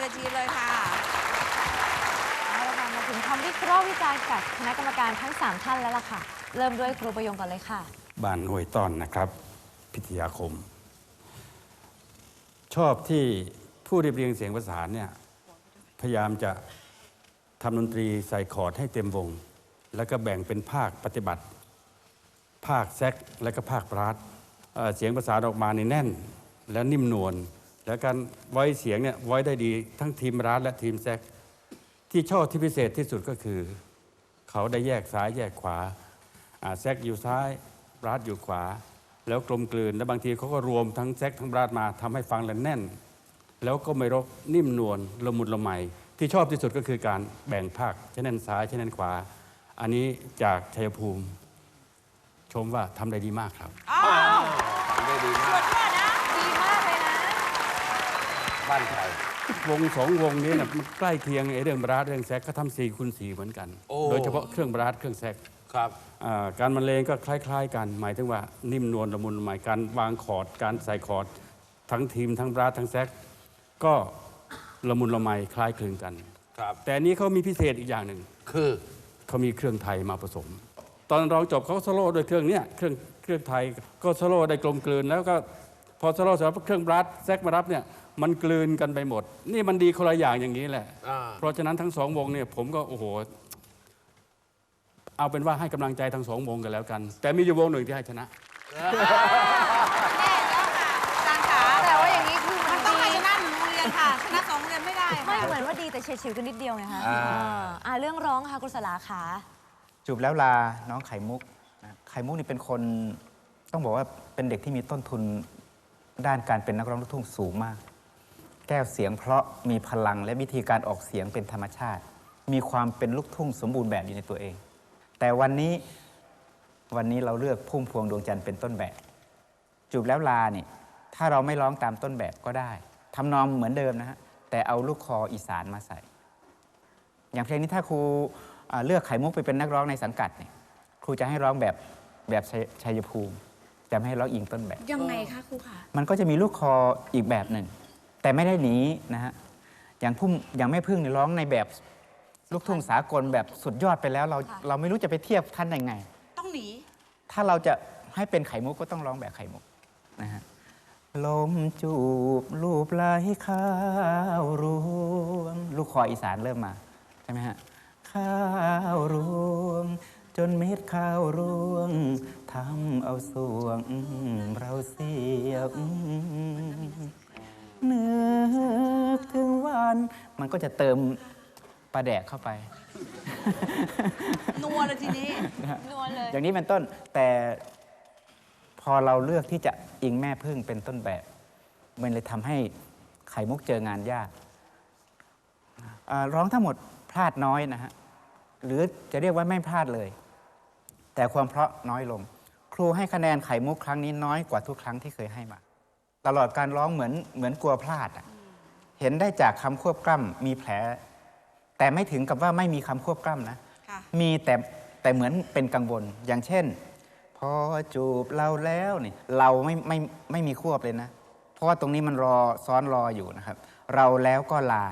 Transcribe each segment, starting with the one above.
เวทีเลยค่ะเอาละค่ะมาถึงคำวิเคราะห์วิจารณ์กับคณะกรรมการทั้ง 3 ท่านแล้วล่ะค่ะ เริ่มด้วยครูประยงก่อนเลยค่ะ บ้านห้วยต้อนนะครับ พิทยาคม ชอบที่ผู้เรียบเรียงเสียงประสานเนี่ยพยายามจะทำดนตรีใส่คอร์ดให้เต็มวง แล้วก็แบ่งเป็นภาคปฏิบัติ ภาคแซกและก็ภาคปราดเอ่อเสียงประสานออกมาในแน่น และนิ่มนวล แล้วการไว้เสียงเนี่ยไว้ได้ดีทั้งทีมร้าดและทีมแซกที่ชอบที่พิเศษที่สุดก็คือ เขาได้แยกซ้ายแยกขวาแซกอยู่ซ้ายบราดอยู่ขวา แล้วกลมกลืนแล้วบางทีเขาก็รวมทั้งแซกทั้งบราดมาทำให้ฟังแล้วแน่น แล้วก็ไม่รกนิ่มนวลละมุนละไมที่ชอบที่สุดก็คือการแบ่งภาคช่นนั้นซ้ายช่นนั้นขวา อันนี้จากชัยภูมิ ชมว่าทำได้ดีมากครับทำได้ดีมาก บ้านใครวงสองวงนี้เนี่ยมันใกล้เคียงไอ้เรื่องบราดเรื่องแซกก็ทำสี่คูณสี่เหมือนกัน โอ้ โดยเฉพาะเครื่องบราดเครื่องแซกครับ อ่าการบรรเลงก็คล้าย ๆ กัน หมายถึงว่านิ่มนวลละมุนละไมการวางคอร์ดการใส่คอร์ดทั้งทีมทั้งบราสทั้งแซกก็ละมุนละไมคล้ายคลึงกัน ครับ แต่อันนี้เขามีพิเศษอีกอย่างหนึ่ง คือเขามีเครื่องไทยมาผสม ตอนร้องจบเขาก็โซโล่ด้วยเครื่องเนี้ยเครื่องเครื่องไทยก็โซโล่ได้กลมกลืนแล้วก็ พอโซโล่เสร็จแล้วเครื่องบราสแซกมารับเนี่ยมันกลืนกันไปหมด นี่มันดีคนละอย่างอย่างนี้แหละ อ่า เพราะฉะนั้นทั้งสองวงเนี่ยผมก็โอ้โห เอาเป็นว่าให้กำลังใจทั้งสองวงกันแล้วกัน แต่มีอยู่วงหนึ่งที่ให้ชนะ อาจารย์ขาแต่ว่าอย่างนี้คือมัมันนต้องให้ดีชนะหนึ่งโรงเรียนค่ะชนะสองโรงเรียนไม่ได้ไม่ค่ะ เหมือนว่าดีแต่เฉียดฉิวกันนิดเดียวไงคะอ่าอ่า อ่าเรื่องร้องค่ะคุณสลาขาจูบแล้วลาน้องไข่มุกนะไข่มุกนี่เป็นคนต้องบอกว่าเป็นเด็กที่มีต้นทุน ด้านการเป็นนักร้องลูกทุ่งสูงมาก แก้วเสียงเพราะมีพลังและวิธีการออกเสียงเป็นธรรมชาติ มีความเป็นลูกทุ่งสมบูรณ์แบบอยู่ในตัวเอง แต่วันนี้วันนี้เราเลือกพุ่มพวงดวงจันทร์เป็นต้นแบบ จูบแล้วลาเนี่ยถ้าเราไม่ร้องตามต้นแบบก็ได้ทำนองเหมือนเดิมนะฮะแต่เอาลูกคออีสานมาใส่ อย่างเพลงนี้ถ้าครูเลือกไข่มุกไปเป็นนักร้องในสังกัดเนี่ยครูจะให้ร้องแบบแบบชัยภูมิ จะไม่ให้ร้องอิงต้นแบบ ยังไงคะครูคะมันก็จะมีลูกคออีกแบบหนึ่ง แต่ไม่ได้หนีนะฮะอย่างพุ่มอย่างแม่พึ่งเนี่ยร้องในแบบลูกทุ่งสากลแบบสุดยอดไปแล้ว เราเราไม่รู้จะไปเทียบท่านยังไง ต้องหนี ถ้าเราจะให้เป็นไข่มุกก็ต้องร้องแบบไข่มุกนะฮะลมจูบรูปไหลข้าวรวง ลูกคออีสานเริ่มมา ใช่ไหมฮะข้าวรวง จนเม็ดข้าวร่วงทำเอาสวงเราเสียงนึกถึงวัน มันก็จะเติมปลาแดกเข้าไป นัวเลยทีนี้นวลเลย อย่างนี้เป็นต้น แต่พอเราเลือกที่จะอิงแม่พึ่งเป็นต้นแบบ มันเลยทำให้ไข่มุกเจองานยากอ่าร้องทั้งหมดพลาดน้อยนะฮะ หรือจะเรียกว่าไม่พลาดเลย แต่ความเพราะน้อยลง ครูให้คะแนนไข่มุกครั้งนี้น้อยกว่าทุกครั้งที่เคยให้มา ตลอดการร้องเหมือนเหมือนกลัวพลาดอะเห็นได้จากคำควบกล้ำมีแผล แต่ไม่ถึงกับว่าไม่มีคำควบกล้ำนะ ค่ะ มีแต่แต่เหมือนเป็นกังวลอย่างเช่น พอจูบเราแล้วนี่เราไม่ไม่ไม่มีควบเลยนะ เพราะว่าตรงนี้มันรอซ้อนรออยู่นะครับ เราแล้วก็ลา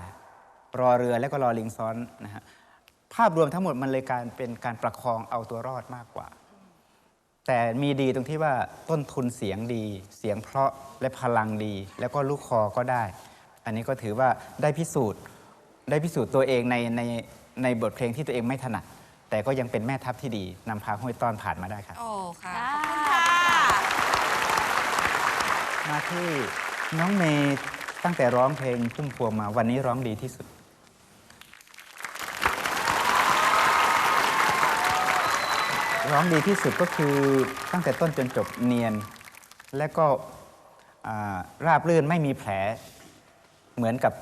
รอเรือแล้วก็รอลิงซ้อนนะฮะ ภาพรวมทั้งหมดมันเลยการเป็นการประคองเอาตัวรอดมากกว่า แต่มีดีตรงที่ว่าต้นทุนเสียงดี เสียงเพราะและพลังดี แล้วก็ลูกคอก็ได้ อันนี้ก็ถือว่าได้พิสูจน์ได้พิสูจน์ตัวเองในในในบทเพลงที่ตัวเองไม่ถนัด แต่ก็ยังเป็นแม่ทัพที่ดีนำพาห้วยต้อนผ่านมาได้ครับโอ้ค่ะค่ะขอบคุณค่ะมาที่น้องเมย์ตั้งแต่ร้องเพลงพุ่มพวงมาวันนี้ร้องดีที่สุด ร้องดีที่สุดก็คือตั้งแต่ต้นจนจบเนียน และก็ราบรื่นไม่มีแผลเหมือนกับ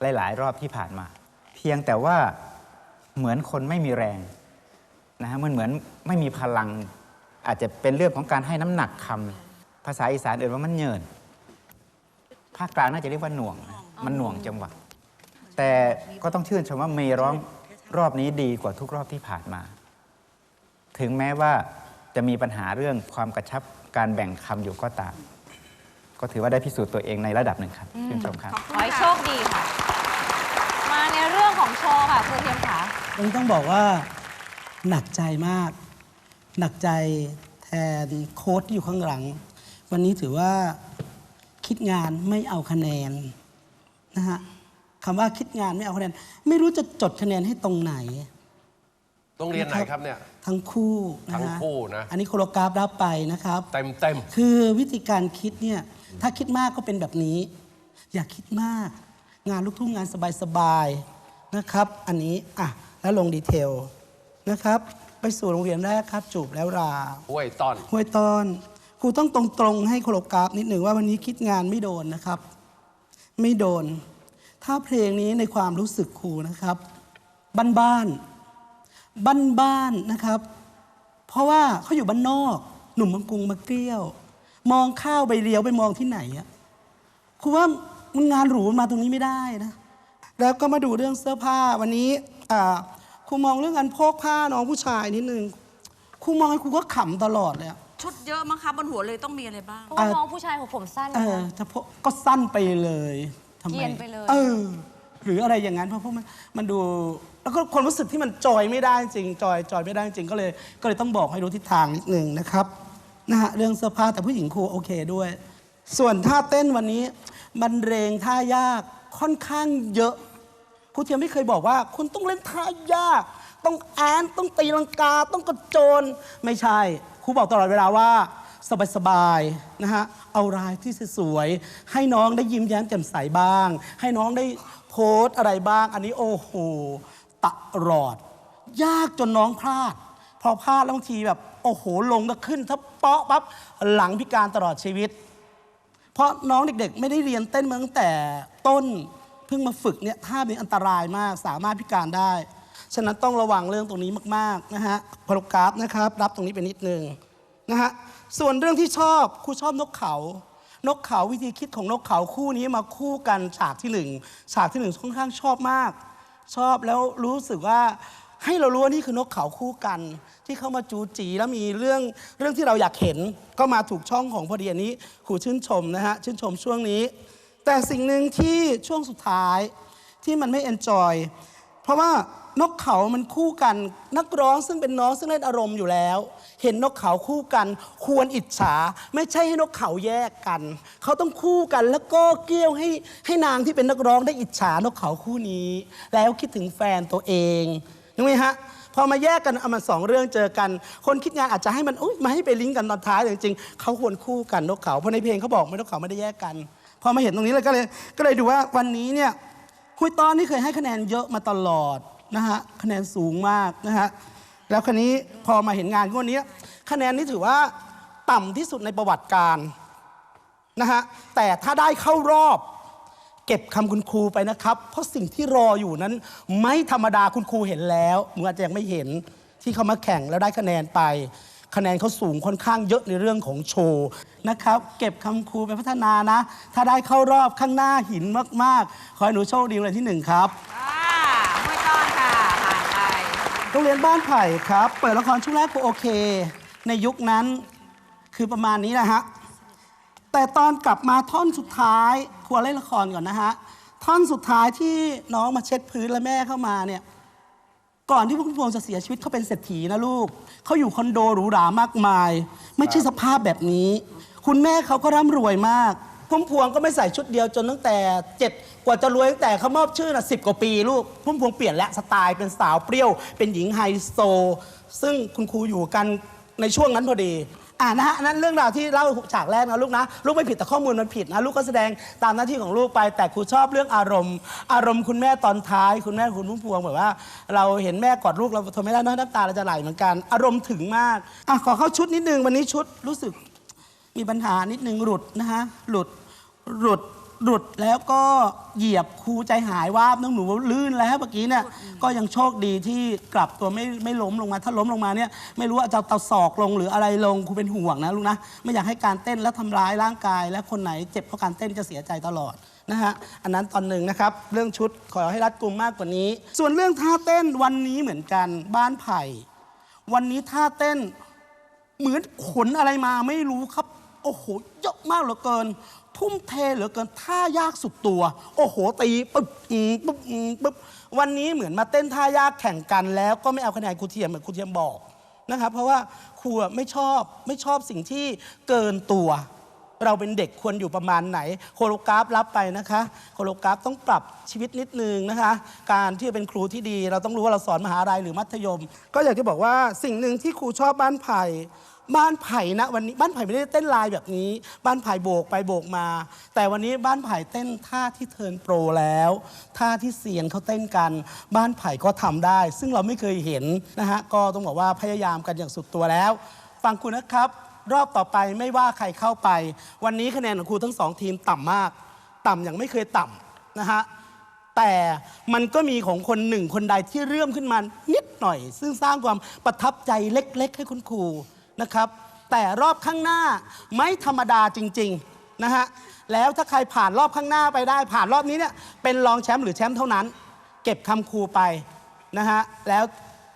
หลาย ๆ รอบที่ผ่านมา เพียงแต่ว่าเหมือนคนไม่มีแรงนะฮะมันเหมือนไม่มีพลัง อาจจะเป็นเรื่องของการให้น้ำหนักคำภาษาอีสานเอ่ยว่ามันเยินภาคกลางน่าจะเรียกว่าหน่วงนะมันหน่วงจังหวะแต่ก็ต้องชื่นชมว่าเมย์ร้องรอบนี้ดีกว่าทุกรอบที่ผ่านมา ถึงแม้ว่าจะมีปัญหาเรื่องความกระชับการแบ่งคำอยู่ก็ตาม ก็ถือว่าได้พิสูจน์ตัวเองในระดับหนึ่งครับชื่นชมครับ ขอบคุขณอให้โชค่ะคดีค่ะค่ะครูเทียมขาวันนี้ต้องบอกว่าหนักใจมาก หนักใจแทนโค้ดที่อยู่ข้างหลัง วันนี้ถือว่าคิดงานไม่เอาคะแนนนะฮะคำว่าคิดงานไม่เอาคะแนน ไม่รู้จะจดคะแนนให้ตรงไหน โรงเรียนไหนครับเนี่ย ทั้งคู่นะทั้งฮะคู่นะ อันนี้โคโรกราฟรับไปนะครับ เต็มเต็มคือวิธีการคิดเนี่ยถ้าคิดมากก็เป็นแบบนี้ อย่าคิดมาก งานลูกทุ่งงานสบายๆนะครับ อันนี้อะแล้วลงดีเทลนะครับ ไปสู่โรงเรียนแรกครับ จูบแล้วราห้วยต้อนห้วยตอนครูต้องตรงๆให้โคโรกราฟนิดหนึ่งว่าวันนี้คิดงานไม่โดนนะครับ ไม่โดน ถ้าเพลงนี้ในความรู้สึกครูนะครับ บ้านๆ บ้านๆนะครับ เพราะว่าเขาอยู่บ้านนอก หนุ่มบางกรุงมาเกลี้ยว มองข้าวใบเลี้ยวไปมองที่ไหนอะครูว่ามันงานหรูมันมาตรงนี้ไม่ได้นะแล้วก็มาดูเรื่องเสื้อผ้าวันนี้อ่าครูมองเรื่องการโพกผ้าน้องผู้ชายนิดนึงครูมองให้ครูก็ขำตลอดเลยอะชุดเยอะมั้งคะบนหัวเลยต้องมีอะไรบ้างเพราะว่าน้องผู้ชายของผมสั้นเอนะอคะถ้าโพกก็สั้นไปเลยทำไมเกรียนไปเลย เออ หรืออะไรอย่างนั้นเพราะพวกมันมันดูแล้วก็ความรู้สึกที่มันจอยไม่ได้จริงจอยจอยไม่ได้จริงก็เลยก็เลยต้องบอกให้รู้ทิศทางนิดนึงนะครับนะฮะเรื่องเสื้อผ้าแต่ผู้หญิงครูโอเคด้วย ส่วนท่าเต้นวันนี้มันเรงท่ายากค่อนข้างเยอะครูเทียมไม่เคยบอกว่า คุณต้องเล่นท่ายาก ต้องแอนต้องตีลังกาต้องกระโจนไม่ใช่ครูบอกตลอดเวลาว่า สบายๆนะฮะเอารายที่สวยๆให้น้องได้ยิ้มแย้มแจ่มใสบ้าง ให้น้องได้โพสต์อะไรบ้าง อันนี้โอ้โหตลอด ยากจนน้องพลาด พอพลาดแล้วบางทีแบบ โอ้โหลงก็ขึ้นถ้าเปาะปั๊บหลังพิการตลอดชีวิต เพราะน้องเด็กๆ ไม่ได้เรียนเต้นมาตั้งแต่ต้นเพิ่งมาฝึกเนี่ยท่านี้อันตรายมากสามารถพิการได้ฉะนั้นต้องระวังเรื่องตรงนี้มาก ๆ นะฮะโปรกราฟนะครับ รับตรงนี้ไปนิดนึงนะฮะ ส่วนเรื่องที่ชอบครูชอบนกเขา นกเขาวิธีคิดของนกเขาคู่นี้มาคู่กันฉากที่หนึ่งฉากที่หนึ่งค่อนข้างชอบมาก ชอบแล้วรู้สึกว่าให้เรารู้ว่านี่คือนกเขาคู่กัน ที่เข้ามาจูจีแล้วมีเรื่องเรื่องที่เราอยากเห็น ก็มาถูกช่องของพอดีอันนี้ครูชื่นชมนะฮะชื่นชมช่วงนี้ แต่สิ่งหนึ่งที่ช่วงสุดท้ายที่มันไม่เอนจอยเพราะว่า นกเขามันคู่กัน นักร้องซึ่งเป็นน้องซึ่งเล่นอารมณ์อยู่แล้ว เห็นนกเขาคู่กัน ควรอิจฉา ไม่ใช่ให้นกเขาแยกกัน เขาต้องคู่กันแล้วก็เกี้ยวให้ให้นางที่เป็นนักร้องได้อิจฉานกเขาคู่นี้ แล้วคิดถึงแฟนตัวเองนึกไหมฮะพอมาแยกกันเอามาสองเรื่องเจอกัน คนคิดงานอาจจะให้มันอุ๊ยมาให้ไปลิงก์กันตอนท้ายแต่จริงๆเขาควรคู่กันนกเขาเพราะในเพลงเขาบอกไม่นกเขาไม่ได้แยกกันพอมาเห็นตรงนี้เลยก็เลยก็เลยดูว่าวันนี้เนี่ยคุยตอนนี่เคยให้คะแนนเยอะมาตลอด นะฮะคะแนนสูงมากนะฮะแล้วคันนี้พอมาเห็นงานวันนี้คะแนนนี้ถือว่าต่ำที่สุดในประวัติการนะฮะแต่ถ้าได้เข้ารอบ เก็บคำคุณครูไปนะครับ เพราะสิ่งที่รออยู่นั้น ไม่ธรรมดาคุณครูเห็นแล้วมึงอาจจะยังไม่เห็นที่เขามาแข่งแล้วได้คะแนนไป คะแนนเขาสูงค่อนข้างเยอะในเรื่องของโชว์นะครับ เก็บคำครูไปพัฒนานะ ถ้าได้เข้ารอบข้างหน้าหินมาก ๆ ขอให้หนูโชคดีเลยที่หนึ่งครับ อ่าห้วยต้อนค่ะ ผ่านไป โรงเรียนบ้านไผ่ครับ เปิดละครช่วงแรกก็โอเค ในยุคนั้นคือประมาณนี้นะฮะ แต่ตอนกลับมาท่อนสุดท้ายครัวเล่นละครก่อนนะฮะ ท่อนสุดท้ายที่น้องมาเช็ดพื้นแล้วแม่เข้ามาเนี่ย ก่อนที่พุ่มพวงจะเสียชีวิตเขาเป็นเศรษฐีนะลูก เขาอยู่คอนโดหรูหรามากมาย ไม่ใช่สภาพแบบนี้ คุณแม่เขาก็ร่ำรวยมาก พุ่มพวงก็ไม่ใส่ชุดเดียวจนตั้งแต่เจ็ดกว่าจะรวยตั้งแต่เขามอบชื่อน่ะสิบกว่าปีลูกพุ่มพวงเปลี่ยนและสไตล์เป็นสาวเปรี้ยว เป็นหญิงไฮโซ ซึ่งคุณครูอยู่กันในช่วงนั้นพอดีอ่านะฮะนั้นเรื่องราวที่เล่าฉากแรกนะลูกนะ ลูกไม่ผิดแต่ข้อมูลมันผิดนะลูกก็แสดงตามหน้าที่ของลูกไป แต่ครูชอบเรื่องอารมณ์ อารมณ์คุณแม่ตอนท้าย คุณแม่คุณพุ่มพวงแบบว่า เราเห็นแม่กอดลูกเราทนไม่ได้เนอะน้ำตาเราจะไหลเหมือนกัน อารมณ์ถึงมากอะขอเข้าชุดนิดนึงวันนี้ชุดรู้สึก มีปัญหานิดนึงหลุดนะฮะหลุดหลุดหลุดแล้วก็เหยียบครูใจหายวาบน้องหนูลื่นแล้วเมื่อกี้เนี่ยก็ยังโชคดีที่กลับตัวไม่ไม่ล้มลงมาถ้าล้มลงมาเนี่ยไม่รู้ว่าจะเอาเตาศอกลงหรืออะไรลงครูเป็นห่วงนะลูกนะไม่อยากให้การเต้นแล้วทำร้ายร่างกาย และคนไหนเจ็บเพราะการเต้นจะเสียใจตลอดนะฮะอันนั้นตอนหนึ่งนะครับ เรื่องชุดขอให้รัดกุมมากกว่านี้ ส่วนเรื่องท่าเต้นวันนี้เหมือนกันบ้านไผ่ วันนี้ท่าเต้นเหมือนขนอะไรมาไม่รู้ครับ อ้โหเยอะมากเหลือเกิน ทุ่มเทเหลือเกินท่ายากสุดตัว โอ้โหตีปึ๊บอืมปึ๊บอืมปึ๊บวันนี้เหมือนมาเต้นท่ายากแข่งกันแล้วก็ไม่เอาคะแนนครูเทียมเหมือนครูเทียมบอกนะครับ เพราะว่าครูอะไม่ชอบไม่ชอบสิ่งที่เกินตัว เราเป็นเด็กควรอยู่ประมาณไหน โคโลกราฟรับไปนะคะ โคโลกราฟต้องปรับชีวิตนิดนึงนะคะ การที่จะเป็นครูที่ดี เราต้องรู้ว่าเราสอนมหาลัยหรือมัธยม ก็อยากจะบอกว่าสิ่งหนึ่งที่ครูชอบบ้านไผ่ บ้านไผ่นะวันนี้บ้านไผ่ไม่ได้เต้นลายแบบนี้ บ้านไผ่โบกไปโบกมา แต่วันนี้บ้านไผ่เต้นท่าที่เทิร์นโปรแล้วท่าที่เซียนเขาเต้นกัน บ้านไผ่ก็ทำได้ ซึ่งเราไม่เคยเห็นนะฮะก็ต้องบอกว่าพยายามกันอย่างสุดตัวแล้ว ฟังคุณนะครับ รอบต่อไปไม่ว่าใครเข้าไป วันนี้คะแนนของครูทั้งสองทีมต่ำมาก ต่ำอย่างไม่เคยต่ำนะฮะแต่มันก็มีของคนหนึ่งคนใดที่เรื่อมขึ้นมานิดหน่อย ซึ่งสร้างความประทับใจเล็ก ๆ ให้คุณครู นะครับ แต่รอบข้างหน้าไม่ธรรมดาจริงๆนะฮะแล้วถ้าใครผ่านรอบข้างหน้าไปได้ ผ่านรอบนี้เนี่ยเป็นรองแชมป์หรือแชมป์เท่านั้น เก็บคำครูไปนะฮะแล้ว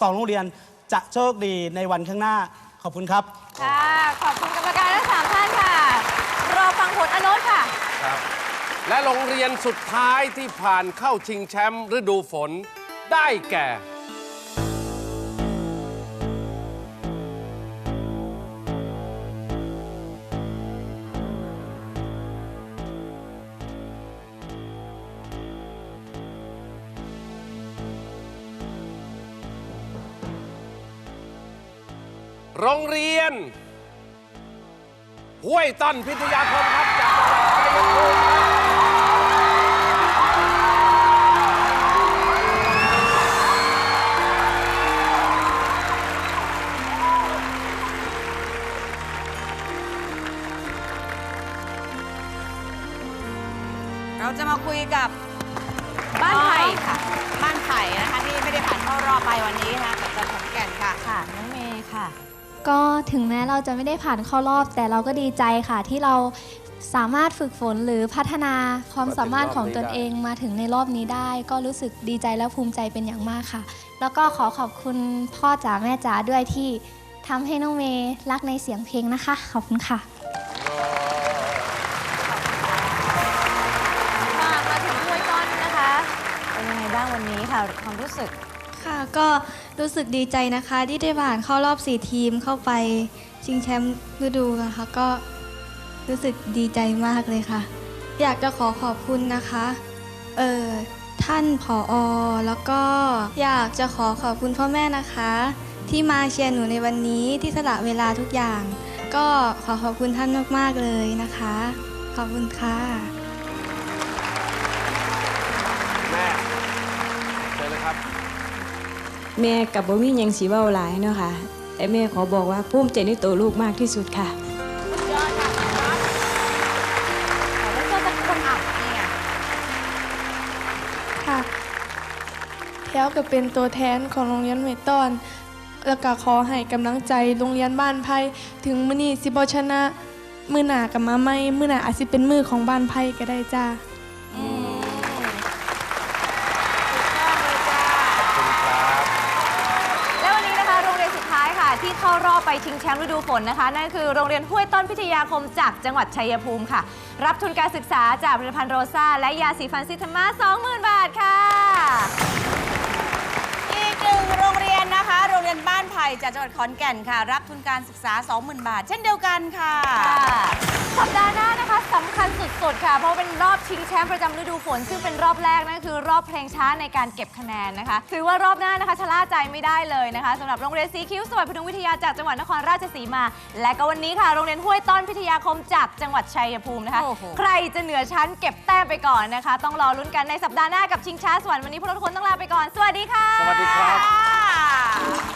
ต่อโรงเรียนจะโชคดีในวันข้างหน้าขอบคุณครับ ค่ะ ขอบคุณกรรมการทั้งสามท่านค่ะ รอฟังผลอนุค่ะ ครับ และโรงเรียนสุดท้ายที่ผ่านเข้าชิงแชมป์ฤดูฝนได้แก่ รงเรียน ห้วยต้นพิทยาคมครับจากจังหวัดชัยภูมิครับเราจะมาคุยกับบ้านไผ่ค่ะ บ้านไผ่นะคะที่ไม่ได้ผ่านเข้ารอบไปวันนี้นะคะกับจันทร์ขอนแก่นค่ะ ค่ะ น้องเมย์ค่ะ ก็ถึงแม้เราจะไม่ได้ผ่านเข้ารอบ แต่เราก็ดีใจค่ะ ที่เราสามารถฝึกฝนหรือพัฒนาความสามารถของตนเองมาถึงในรอบนี้ได้ ก็รู้สึกดีใจและภูมิใจเป็นอย่างมากค่ะ แล้วก็ขอขอบคุณพ่อจ๋าแม่จ๋าด้วยที่ทำให้น้องเมย์รักในเสียงเพลงนะคะ ขอบคุณค่ะ มามาถึงถ้วยต้นนะคะ เป็นยังไงบ้างวันนี้ค่ะความรู้สึก ค่ะก็รู้สึกดีใจนะคะที่ได้ผ่านเข้ารอบ 4 ทีมเข้าไปชิงแชมป์ฤดูนะคะก็รู้สึกดีใจมากเลยค่ะ อยากจะขอขอบคุณนะคะเอ่อท่านผออแล้วก็อยากจะขอขอบคุณพ่อแม่นะคะ ที่มาเชียร์หนูในวันนี้ที่สละเวลาทุกอย่าง ก็ขอขอบคุณท่านมากๆเลยนะคะ ขอบคุณค่ะ แม่กับบ่มีหยังสีเว้าหลายเนาะค่ะ แต่แม่ขอบอกว่าภูมิใจในตัวลูกมากที่สุดค่ะขอเริ่มต้นจากคนอะเนี่ย ค่ะแถวก็เป็นตัวแทนของโรงเรียนเมตอน แล้วก็ขอให้กำลังใจโรงเรียนบ้านไผ่ถึงมือนี้สิบชนะ มือหนากับมาไม่มือหนาอาจสิเป็นมือของบ้านไผ่ก็ได้จ้า ที่เข้ารอบไปชิงแชมป์ฤดูฝนนะคะนั่นคือโรงเรียนห้วยต้นพิทยาคมจากจังหวัดชัยภูมิค่ะ รับทุนการศึกษาจากผลิตภัณฑ์โรซ่าและยาสีฟันซิทามา20,000 บาทค่ะ อีกหนึ่งโรงเรียนนะคะ โรงเรียนบ้านไผ่จากจังหวัดขอนแก่นค่ะ รับทุนการศึกษา 20,000 บาท เช่นเดียวกันค่ะ สุด ๆ ค่ะ เพราะเป็นรอบชิงแชมป์ประจำฤดูฝน ซึ่งเป็นรอบแรกนั่นคือรอบเพลงช้าในการเก็บคะแนนนะคะ ถือว่ารอบหน้านะคะชะล่าใจไม่ได้เลยนะคะสำหรับโรงเรียนสีคิ้วสวัสดิ์พดุงวิทยาจากจังหวัดนครราชสีมา และก็วันนี้ค่ะ โรงเรียนห้วยต้อนพิทยาคมจากจังหวัดชัยภูมินะคะ โอ้โห ใครจะเหนือชั้นเก็บแต้มไปก่อนนะคะ ต้องรอลุ้นกันในสัปดาห์หน้ากับชิงช้าสวรรค์วันนี้พวกเราทุกคนต้องลาไปก่อน สวัสดีค่ะ สวัสดีครับ